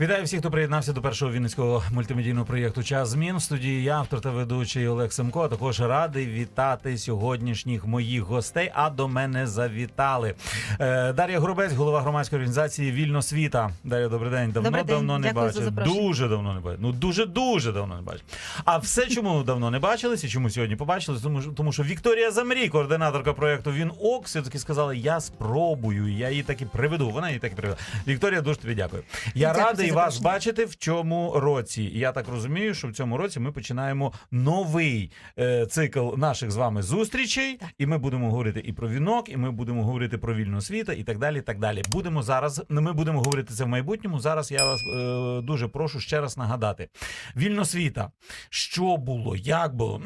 Вітаю всіх, хто приєднався до першого вінницького мультимедійного проєкту Час змін. В студії я, автор та ведучий Олег Семко. А також радий вітати сьогоднішніх моїх гостей. А до мене завітали Е, Дар'я Горобець, голова громадської організації Вільно світа. Дар'я, добрий день. Давно Добрий день. давно не Дякую бачив. Дуже давно не бачив. Ну дуже дуже давно не бачив. А все, чому давно не бачилися, чому сьогодні побачили? Тому тому що Вікторія Замрій, координаторка проєкту Він Ок, все таки сказала: я спробую. Я її таки приведу. Вона її таки приведе. Вікторія, дуже тобі дякую. Я Дякую радий вас бачити в цьому році. Я так розумію, що в цьому році ми починаємо новий е, цикл наших з вами зустрічей, і ми будемо говорити і про вінок, і ми будемо говорити про вільну світа, і так далі. І так далі. Будемо зараз. ну, Ми будемо говорити це в майбутньому. Зараз я вас е, дуже прошу ще раз нагадати: вільно світа. Що було, як було?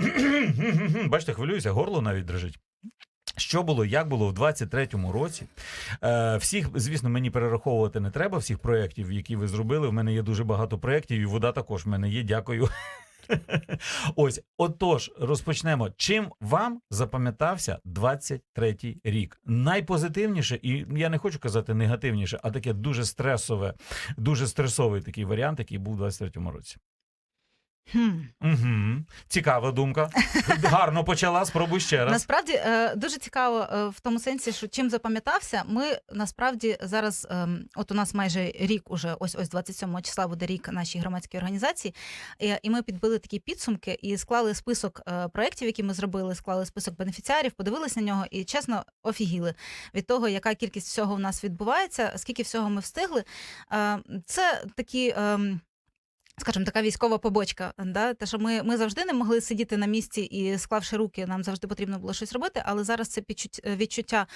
Бачите, хвилююся, горло навіть дрижить. Що було, як було в 23-му році? Е, всіх, звісно, мені перераховувати не треба всіх проєктів, які ви зробили. В мене є дуже багато проєктів, і вода також в мене є. Дякую. Ось, отож, розпочнемо. Чим вам запам'ятався 23-й рік? Найпозитивніше, і я не хочу казати негативніше, а таке дуже стресове, дуже стресовий такий варіант, який був у 23-му році. Хм. Угу. Цікава думка. Гарно почала. Спробуй ще раз. Насправді е, дуже цікаво е, в тому сенсі, що чим запам'ятався, ми насправді зараз, ем, от у нас майже рік, уже ось ось 27 числа буде рік нашій громадській організації, і, ми підбили такі підсумки і склали список е, проєктів, які ми зробили, склали список бенефіціарів, подивилися на нього і чесно офігіли від того, яка кількість всього у нас відбувається, скільки всього ми встигли. Це такі. Скажімо, така військова побочка, да? те, що ми, ми завжди не могли сидіти на місці і склавши руки, нам завжди потрібно було щось робити, але зараз це підчут- відчуття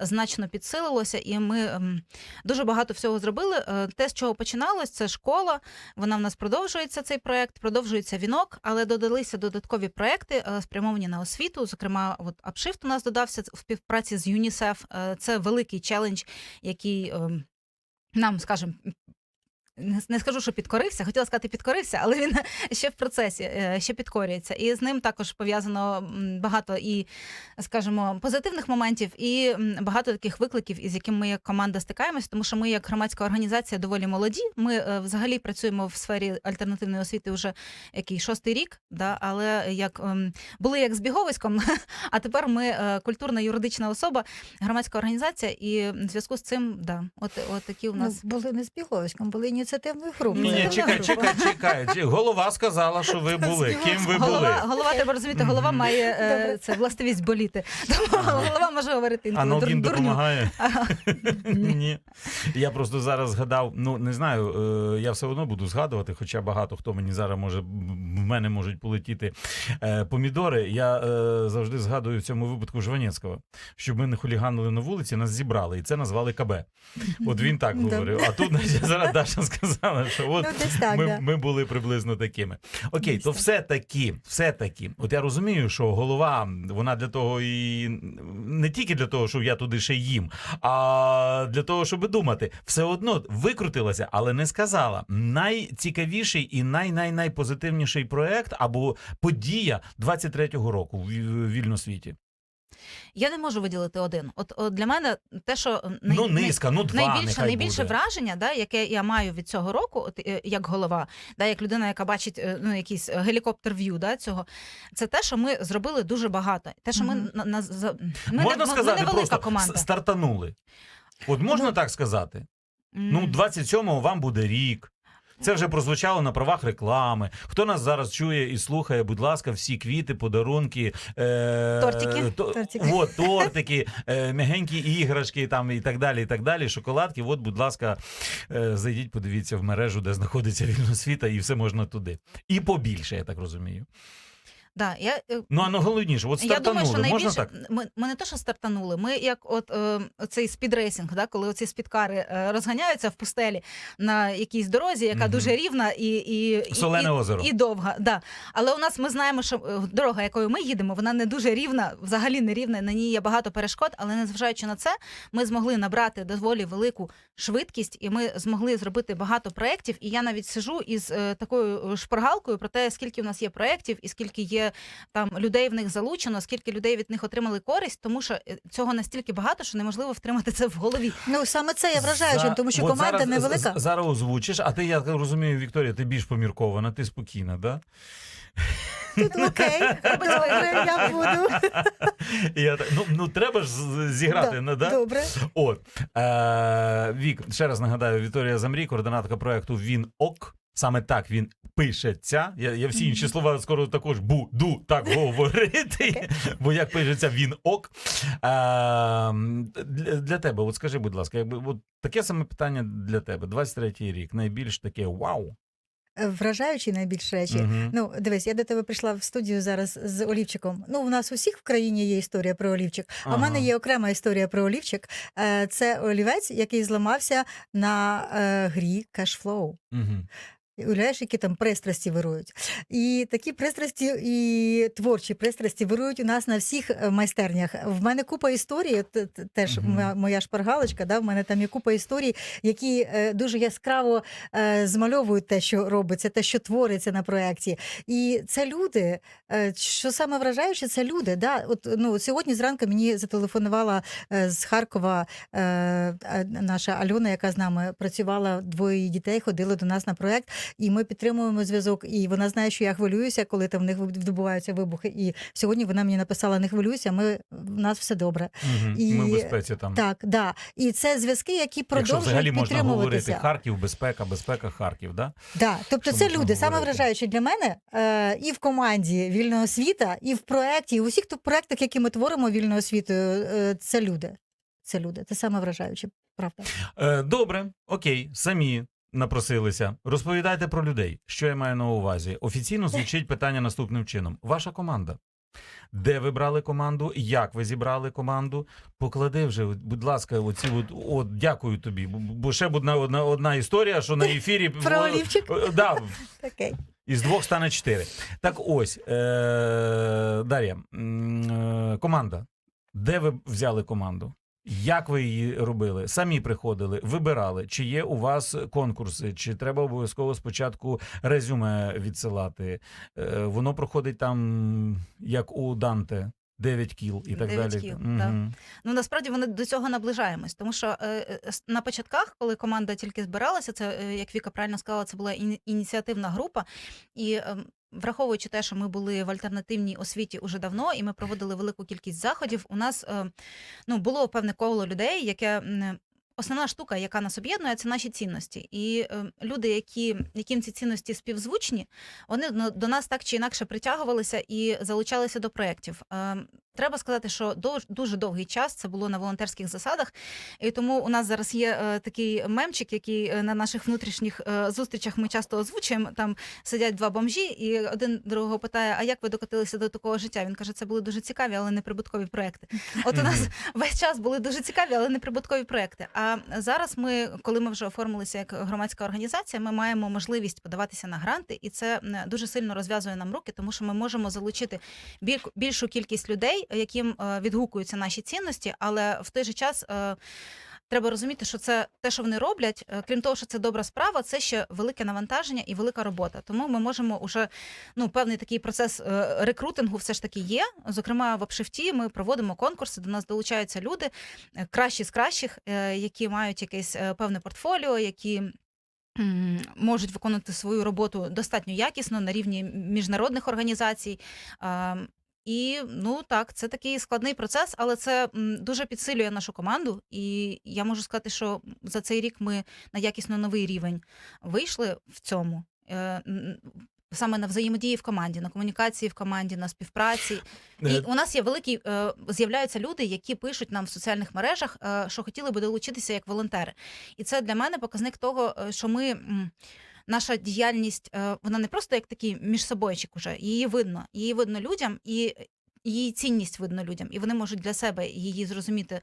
значно підсилилося, і ми ем, дуже багато всього зробили. Е, Те, з чого починалось, це школа. Вона в нас продовжується цей проект, продовжується вінок, але додалися додаткові проекти, е, спрямовані на освіту. Зокрема, от Апшифт у нас додався в співпраці з ЮНІСЕФ. Е, Це великий челендж, який ем, нам, скажімо, не, скажу, що підкорився, хотіла сказати підкорився, але він ще в процесі, е, ще підкорюється. І з ним також пов'язано багато і, скажімо, позитивних моментів, і багато таких викликів, із якими ми як команда стикаємось, тому що ми, як громадська організація, доволі молоді. Ми е, взагалі працюємо в сфері альтернативної освіти вже який шостий рік, да, але як ем, були як збіговиськом, а тепер ми е, культурна юридична особа, громадська організація, і в зв'язку з цим, да, от, от такі у нас. Ну, були не збіговиськом, були ініціативною групою. Ні, ні, Це чекай, чекай, чекай. Голова сказала, що ви були. Ким ви були? Голова, голова треба розуміти, голова має е, це властивість боліти. Тому Ага. голова може говорити інколи дур- Аналгін дурню. допомагає. Ага. Ні. Я просто зараз згадав, ну не знаю, е, я все одно буду згадувати, хоча багато хто мені зараз може, в мене можуть полетіти е, помідори. Я е, завжди згадую в цьому випадку Жванецького, щоб ми не хуліганили на вулиці, нас зібрали, і це назвали КБ. От він так говорив. А тут значить, зараз Даша сказала, що от Ну, так, ми, да. ми були приблизно такими. Окей, Десь то так. все таки, все таки. От я розумію, що голова вона для того і не тільки для того, щоб я туди ще їм, а для того, щоб думати, все одно викрутилася, але не сказала. Найцікавіший і най-най-найпозитивніший проект або подія 23-го року в в вільносвіті. Я не можу виділити один. От, от для мене те, що най- ну, низка, ну два. Найбільше, нехай найбільше буде. враження, да, яке я маю від цього року, от е, як голова, да, як людина, яка бачить е, ну, якийсь е, гелікоптер в'ю да, цього, це те, що ми зробили дуже багато. Те, що ми Мгм. на, на, ми, Можна не, сказати, ми невелика просто команда. стартанули. От можна Ну, так сказати? М. Ну, 27-го вам буде рік. Це вже прозвучало на правах реклами. Хто нас зараз чує і слухає, будь ласка, всі квіти, подарунки, е, Тортики. то- Тортики. От, тортики, е, м'ягенькі іграшки там, і так далі, і так далі, шоколадки. От, будь ласка, е, зайдіть, подивіться в мережу, де знаходиться вільно світа, і все можна туди. І побільше, я так розумію. Да, я, е, Ну, а найголовніше, от Я думаю, стартанули, що можна так? ми, ми не те, що стартанули. Ми як от е, цей спідрейсинг, да, коли оці спідкари е, розганяються в пустелі на якійсь дорозі, яка Мгм. дуже рівна і, і, і, Солене і, озеро. і довга. Да. Але у нас ми знаємо, що е, дорога, якою ми їдемо, вона не дуже рівна, взагалі не рівна. На ній є багато перешкод, але незважаючи на це, ми змогли набрати доволі велику швидкість, і ми змогли зробити багато проєктів. І я навіть сижу із е, такою шпаргалкою про те, скільки у нас є проєктів і скільки є скільки там людей в них залучено, скільки людей від них отримали користь, тому що е, цього настільки багато, що неможливо втримати це в голові. Ну саме це я вражаючим, За- тому що от команда зараз, невелика. з- Зараз озвучиш, а ти, я розумію, Вікторія, ти більш поміркована, ти спокійна, да? Тут окей, добре, я буду. Я ну, ну треба ж зіграти, Да, ну, да? Добре. От е, Вік, ще раз нагадаю, Вікторія Замрій, координаторка проекту Він Ок. Саме так він пишеться. Я, я всі інші слова скоро також буду так говорити. Бо як пишеться він ок. Е, для, для тебе, от скажи, будь ласка, якби от таке саме питання для тебе. 23-й рік. Найбільш таке вау. Е, Вражаючі найбільш речі. Мгм. Ну, дивись, я до тебе прийшла в студію зараз з Олівчиком. Ну, у нас усіх в країні є історія про Олівчик. А в мене є окрема історія про Олівчик. Е, Це олівець, який зламався на е, грі Cashflow. Мгм. Уявляєш, які там пристрасті вирують. І такі пристрасті, і творчі пристрасті вирують у нас на всіх е, майстернях. В мене купа історій, т- теж моя, моя шпаргалочка, да, в мене там є купа історій, які е, дуже яскраво е, змальовують те, що робиться, те, що твориться на проєкті. І це люди. Е, що саме вражаюче, це люди. Да? От, ну, сьогодні зранку мені зателефонувала е, з Харкова е, е, наша Альона, яка з нами працювала, двоє її дітей ходили до нас на проєкт, і ми підтримуємо зв'язок. І вона знає, що я хвилююся, коли там в них відбуваються вибухи. І сьогодні вона мені написала: не хвилюйся, ми в нас все добре. Мгм. І- Ми в безпеці там. Так, да. І це зв'язки, які Якщо продовжують взагалі можна говорити. Харків, безпека, безпека, Харків, да? Да, тобто Що це люди саме вражаючі для мене е, і в команді вільного світа, і в проєкті, і в усіх тих проєктах, які ми творимо вільною освітою, е, це люди. Це люди. Це саме вражаюче, правда. Е, добре, окей, самі напросилися. Розповідайте про людей. Що я маю на увазі? Офіційно звучить питання наступним чином: ваша команда. Де ви брали команду? Як ви зібрали команду? Поклади вже, будь ласка, оці от, от дякую тобі. Бо- ще одна, одна, одна історія, що на ефірі Про Олівчик? е, Да, Окей. із двох стане чотири. Так ось, е, Дар'я, е, команда. Де ви взяли команду? Як ви її робили? Самі приходили, вибирали, чи є у вас конкурси, чи треба обов'язково спочатку резюме відсилати. Е, воно проходить там, як у Данте, 9 кіл і так Дев'ять далі. кіл, Мгм. Ну насправді вони до цього наближаємось, тому що е, е, на початках, коли команда тільки збиралася, це е, як Віка правильно сказала, це була іні- ініціативна група, і ем, враховуючи те, що ми були в альтернативній освіті уже давно, і ми проводили велику кількість заходів. У нас е, ну було певне коло людей, яке. Основна штука, яка нас об'єднує, це наші цінності. І е, люди, які, яким ці цінності співзвучні, вони до нас так чи інакше притягувалися і залучалися до проєктів. Е, треба сказати, що дуже довгий час це було на волонтерських засадах. І тому у нас зараз є е, такий мемчик, який е, на наших внутрішніх е, зустрічах ми часто озвучуємо. Там сидять два бомжі, і один другого питає: А як ви докотилися до такого життя? Він каже, це були дуже цікаві, але неприбуткові проекти. От у нас весь час були дуже цікаві, але неприбуткові проекти. А зараз ми, коли ми вже оформилися як громадська організація, ми маємо можливість подаватися на гранти, і це дуже сильно розв'язує нам руки, тому що ми можемо залучити більшу кількість людей, яким е, відгукуються наші цінності, але в той же час. Треба розуміти, що це те, що вони роблять, е, крім того, що це добра справа, це ще велике навантаження і велика робота. Тому ми можемо уже ну певний такий процес е, рекрутингу все ж таки є. Зокрема, в Апшифті ми проводимо конкурси. До нас долучаються люди е, кращі з кращих, які мають якесь певне портфоліо, які. Можуть виконувати свою роботу достатньо якісно на рівні міжнародних організацій. І ну так, це такий складний процес, але це м, дуже підсилює нашу команду. І я можу сказати, що за цей рік ми на якісно новий рівень вийшли в цьому. Е, н- Саме на взаємодії в команді, на комунікації в команді, на співпраці. І Е, у нас є великі е, з'являються люди, які пишуть нам в соціальних мережах, е, що хотіли би долучитися як волонтери. І це для мене показник того, е, що ми. м, Наша діяльність е, вона не просто як такий міжсобойчик уже її видно. Її видно людям, і її цінність видно людям, і вони можуть для себе її зрозуміти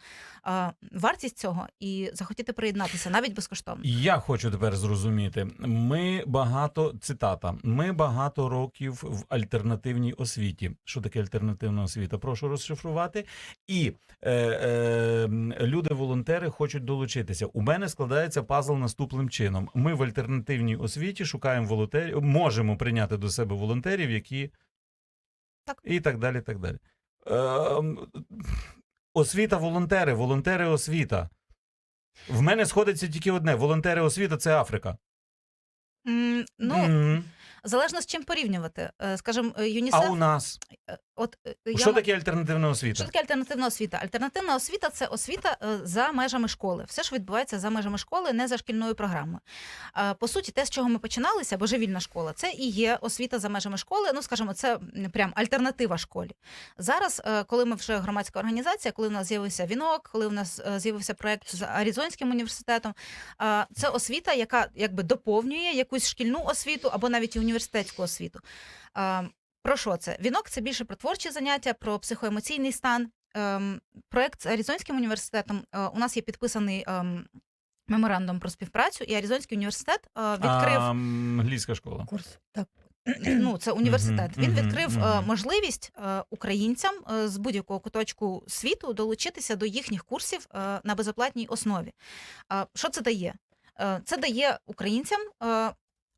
е, вартість цього і захотіти приєднатися навіть безкоштовно. Я хочу тепер зрозуміти. Ми багато цитата. Ми багато років в альтернативній освіті. Що таке альтернативна освіта? Прошу розшифрувати. І е, е, люди-волонтери хочуть долучитися. У мене складається пазл наступним чином. Ми в альтернативній освіті шукаємо волонтерів, можемо прийняти до себе волонтерів, які Так. І так далі. так далі. Е, освіта, волонтери, волонтери освіта. В мене сходиться тільки одне: волонтери освіта це Африка. Mm, Ну, mm. залежно з чим порівнювати. Е, Скажімо, ЮНІСЕФ. А у нас е, От, е, я що таке альтернативна освіта? Що таке альтернативна освіта? Альтернативна освіта це освіта е, за межами школи. Все, що відбувається за межами школи, не за шкільною програмою. Е, По суті, те, з чого ми починалися, божевільна школа, це і є освіта за межами школи. Ну, скажімо, це прям альтернатива школі. Зараз, е, коли ми вже громадська організація, коли у нас з'явився вінок, коли у нас е, з'явився проект з Аризонським університетом, е, це освіта, яка якби доповнює якусь шкільну освіту або навіть університетську освіту. Про що це? Вінок це більше про творчі заняття, про психоемоційний стан. Ем, проект з Аризонським університетом е, у нас є підписаний ем, меморандум про співпрацю, і Аризонський університет е, відкрив А, англійська школа. Курс. Так. ну це університет. Мгм, Він мгм, відкрив е, мгм. можливість е, українцям е, з будь-якого куточку світу долучитися до їхніх курсів е, на безоплатній основі. Е, Що це дає? Е, Це дає українцям. е,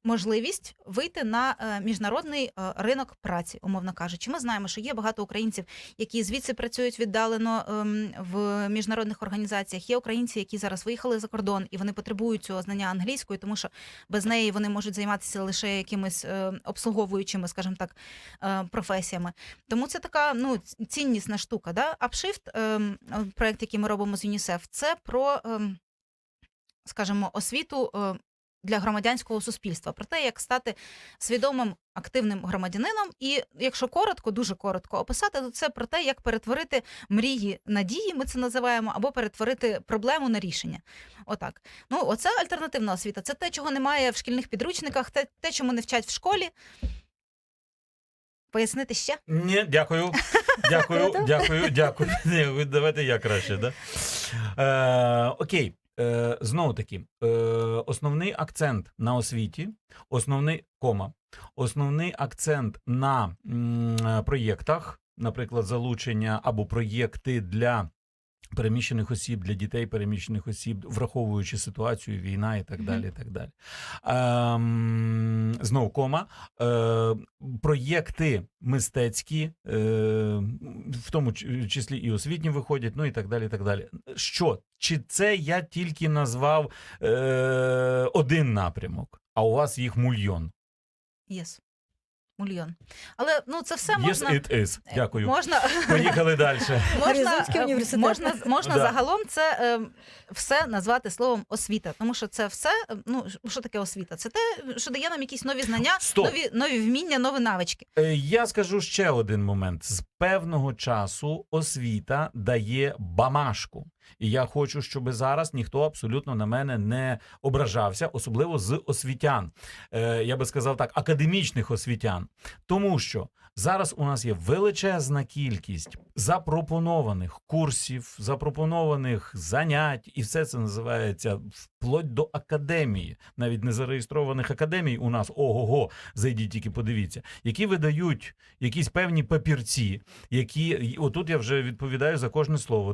Можливість вийти на е, міжнародний е, ринок праці, умовно кажучи. Ми знаємо, що є багато українців, які звідси працюють віддалено ем, в міжнародних організаціях. Є українці, які зараз виїхали за кордон, і вони потребують цього знання англійської, тому що без неї вони можуть займатися лише якимись е, обслуговуючими, скажімо так, професіями. Тому це така ну ціннісна штука. Да? Upshift, ем, проект, який ми робимо з ЮНІСЕФ, це про, ем, скажімо, освіту. Для громадянського суспільства про те, як стати свідомим активним громадянином, і якщо коротко, дуже коротко описати, то це про те, як перетворити мрії на дії, ми це називаємо, або перетворити проблему на рішення. Отак. Ну, оце альтернативна освіта. Це те, чого немає в шкільних підручниках, те, те чому не вчать в школі. Пояснити ще? Ні, дякую. Дякую, дякую, дякую. Ні, Давайте я краще, да? Е, окей. Е, знову таки, е, основний акцент на освіті, основний кома, основний акцент на м, е, проєктах, наприклад, залучення або проєкти для переміщених осіб, для дітей переміщених осіб, враховуючи ситуацію, війна і так далі. І так далі. Ем, знову кома. Е, проєкти мистецькі, е, в тому числі і освітні виходять, ну і так далі. і так далі. Що? Чи це я тільки назвав е, один напрямок, а у вас їх мульйон? Єс. Мільйон. Але ну це все можна. Yes, it is. Дякую. Можна, Поїхали далі. можна, е, можна, можна Да. загалом це е, все назвати словом освіта, тому що це все, е, ну що таке освіта? Це те, що дає нам якісь нові знання, Стоп. нові, нові вміння, нові навички. Е, Я скажу ще один момент. З певного часу освіта дає бамашку. І я хочу, щоб зараз ніхто абсолютно на мене не ображався, особливо з освітян. Е, я би сказав так, академічних освітян. Тому що зараз у нас є величезна кількість запропонованих курсів, запропонованих занять, і все це називається вплоть до академії, навіть не зареєстрованих академій у нас ого-го, зайдіть тільки подивіться, які видають якісь певні папірці, які отут я вже відповідаю за кожне слово.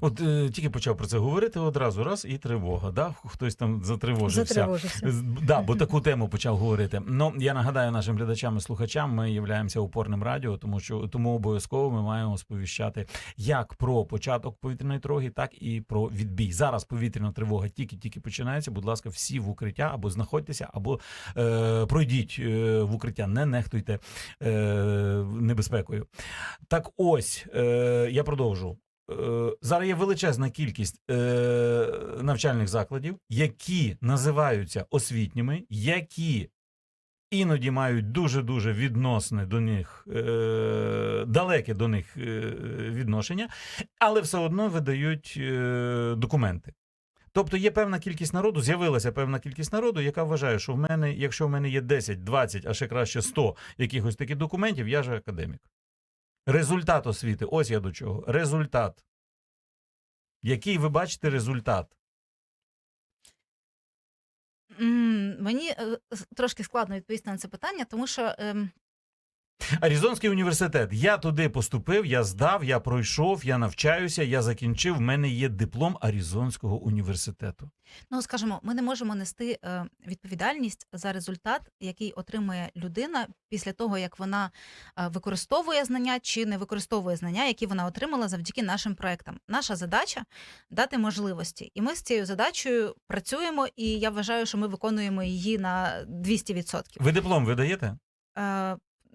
От е, тільки почав про це говорити одразу раз і тривога. Да? Хтось там затривожився. Затривожився. Да, бо таку тему почав говорити. Ну я нагадаю нашим глядачам і слухачам, ми являємося опорним радіо, тому що тому обов'язково ми маємо сповіщати як про початок повітряної тривоги, так і про відбій. Зараз повітряна тривога тільки-тільки починається. Будь ласка, всі в укриття або знаходьтеся, або е, пройдіть е, в укриття, не нехтуйте е, небезпекою. Так, ось е, я продовжу. Е, Зараз є величезна кількість е, навчальних закладів, які називаються освітніми, які іноді мають дуже дуже відносне до них, е, далеке до них відношення, але все одно видають документи. Тобто є певна кількість народу, з'явилася певна кількість народу, яка вважає, що в мене, якщо в мене є 10, 20, а ще краще 100 якихось таких документів, я же академік. Результат освіти. Ось я до чого. Результат. Який ви бачите результат? Мені е, трошки складно відповісти на це питання, тому що ем, Аризонський університет. Я туди поступив, я здав, я пройшов, я навчаюся, я закінчив. В мене є диплом Аризонського університету. Ну, скажімо, ми не можемо нести е, відповідальність за результат, який отримує людина після того, як вона е, використовує знання чи не використовує знання, які вона отримала завдяки нашим проектам. Наша задача дати можливості, і ми з цією задачею працюємо. І я вважаю, що ми виконуємо її на 200%. Ви диплом видаєте?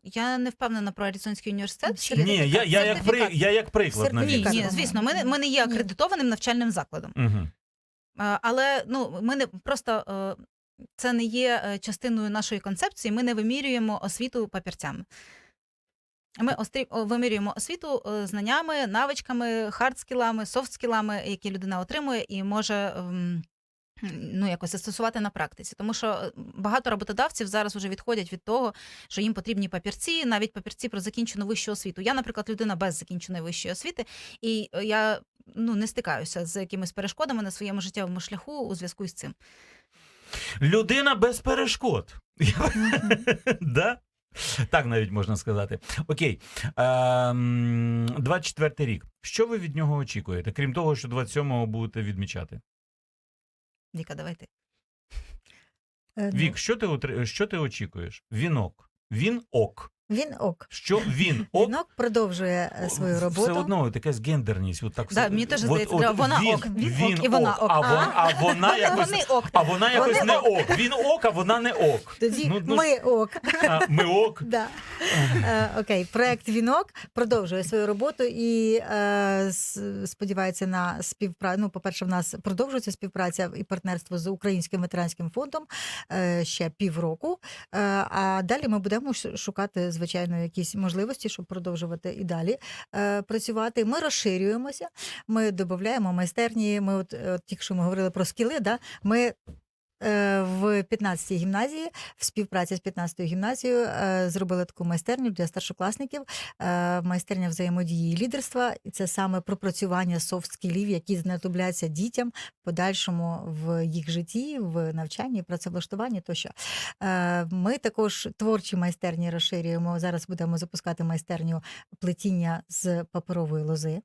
Я не впевнена про Аризонський університет. чи- Ні, я, я, як, при, я як приклад Ні, Сертифікат. навів. ні, звісно, ми, не- ми не є акредитованим навчальним закладом. Угу. Е, Але ну ми не просто е, це не є е, частиною нашої концепції. Ми не вимірюємо освіту папірцями. Ми острі- о, вимірюємо освіту е, знаннями, навичками, хардскілами, софтскілами, які людина отримує і може. ем, Ну, якось застосувати на практиці, тому що е, багато роботодавців зараз вже відходять від того, що їм потрібні папірці, навіть папірці про закінчену вищу освіту. Я, наприклад, людина без закінченої вищої освіти, і е, я ну не стикаюся з якимись перешкодами на своєму життєвому шляху у зв'язку із цим. Людина без перешкод. да? Так навіть можна сказати. Окей. Ем, 24 рік. Що ви від нього очікуєте? Крім того, що 27-го будете відмічати? Віка, давайте. Е, ну, Вік, що ти, отри- що ти очікуєш? Вінок. Він ок. Він ок. Що він ок? Вінок продовжує е, свою роботу. Все одно якась гендерність. От так Да, мені теж здається, от вона він, ок, він він ок, і вона ок. А, вон, А? а вона якось. вони ок. А вона якось Вони не ок. ок. Він ок, а вона не ок. Тоді Ну, ну, ми ок. А, ми ок. Да. Е, окей, проект Вінок продовжує свою роботу і е, сподівається на співпрацю. Ну, по-перше, в нас продовжується співпраця і партнерство з Українським ветеранським фондом е, ще півроку. Е, а далі ми будемо шукати, звичайно, якісь можливості, щоб продовжувати і далі е, працювати. Ми розширюємося, ми додаємо майстерні. Ми, от, от тільки що ми говорили про скіли, да? ми. Е, В 15-й гімназії в співпраці з 15-ю гімназією е, зробили таку майстерню для старшокласників. Е, майстерня взаємодії і лідерства. І це саме пропрацювання софт-скілів, які знадобляться дітям в подальшому в їх житті, в навчанні, працевлаштуванні тощо. Ми також творчі майстерні розширюємо. Зараз будемо запускати майстерню плетіння з паперової лози.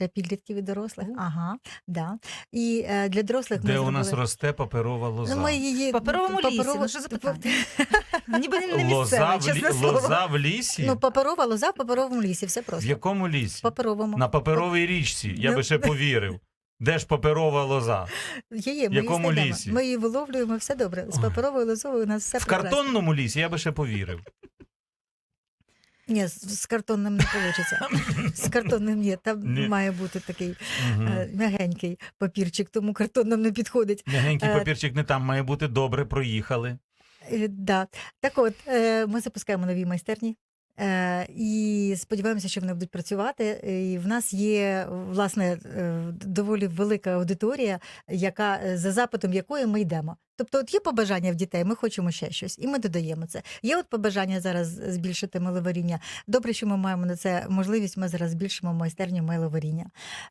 Для підлітків і дорослих. О. Ага, да. І е, для дорослих ми Де у нас росте паперова лоза? Ну, ми її В паперовому лісі, паперову- ну що за? Ніби не не лоза, в чесне лі... слово. лоза в лісі? Ну, паперова лоза в паперовому лісі, все в просто. якому В лісі? паперовому. На паперовій річці. Я Ну. би ще повірив. Де ж паперова лоза? Є, є, ми якому її лісі? Ми її виловлюємо, все добре. З паперовою лозовою у нас все В прекрасно. картонному лісі я би ще повірив. Ні, з, картонним не вийде. З картонним ні, там Ні. має бути такий Мгм. е, м'ягенький папірчик, тому картонним не підходить. Мягенький е, папірчик не там має бути добре, проїхали. Е, Да. Так от, е, ми запускаємо нові майстерні. Е, І сподіваємося, що вони будуть працювати. І в нас є власне е, доволі велика аудиторія, яка е, за запитом якої ми йдемо. Тобто, от є побажання в дітей, ми хочемо ще щось, і ми додаємо це. Є от побажання зараз збільшити миловаріння. Добре, що ми маємо на це можливість. Ми зараз збільшимо майстерню миловаріння.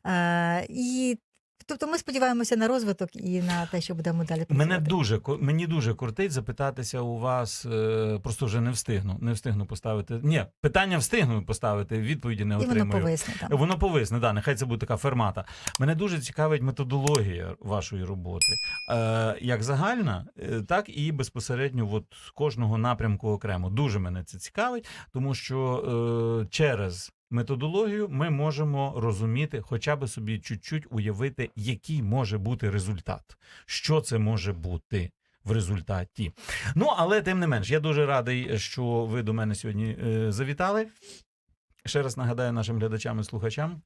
Е, І тобто, ми сподіваємося на розвиток і на те, що будемо далі працювати. Мене дуже мені дуже кортить запитатися у вас. е, Просто вже не встигну. Не встигну поставити. Ні, питання встигну поставити, відповіді не і воно отримую. повисне там. Воно повисне, да, нехай це буде така фермата. Мене дуже цікавить методологія вашої роботи. Е, як загальна, е, так і безпосередньо от кожного напрямку окремо. Дуже мене це цікавить, тому що е, через методологію ми можемо розуміти, хоча би собі чуть-чуть уявити, який може бути результат, що це може бути. В результаті. Ну, але тим не менш, я дуже радий, що ви до мене сьогодні е, завітали. Ще раз нагадаю нашим глядачам і слухачам.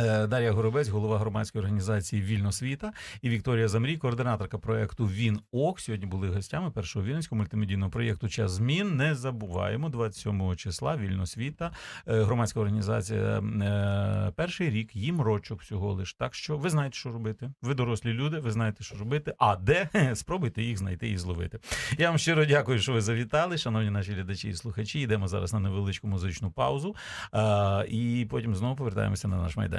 Е, Дар'я Горобець, голова громадської організації Вільно світа, і Вікторія Замрій, координаторка проекту Він Ок. Сьогодні були гостями першого вінницького мультимедійного проєкту Час змін. Не забуваємо 27 числа Вільно світа, е, громадська організація. е, Перший рік їм рочок всього лиш. Так що ви знаєте, що робити. Ви дорослі люди, ви знаєте, що робити. А де спробуйте їх знайти і зловити. Я вам щиро дякую, що ви завітали, шановні наші глядачі і слухачі. Йдемо зараз на невеличку музичну паузу, і потім знову повертаємося на наш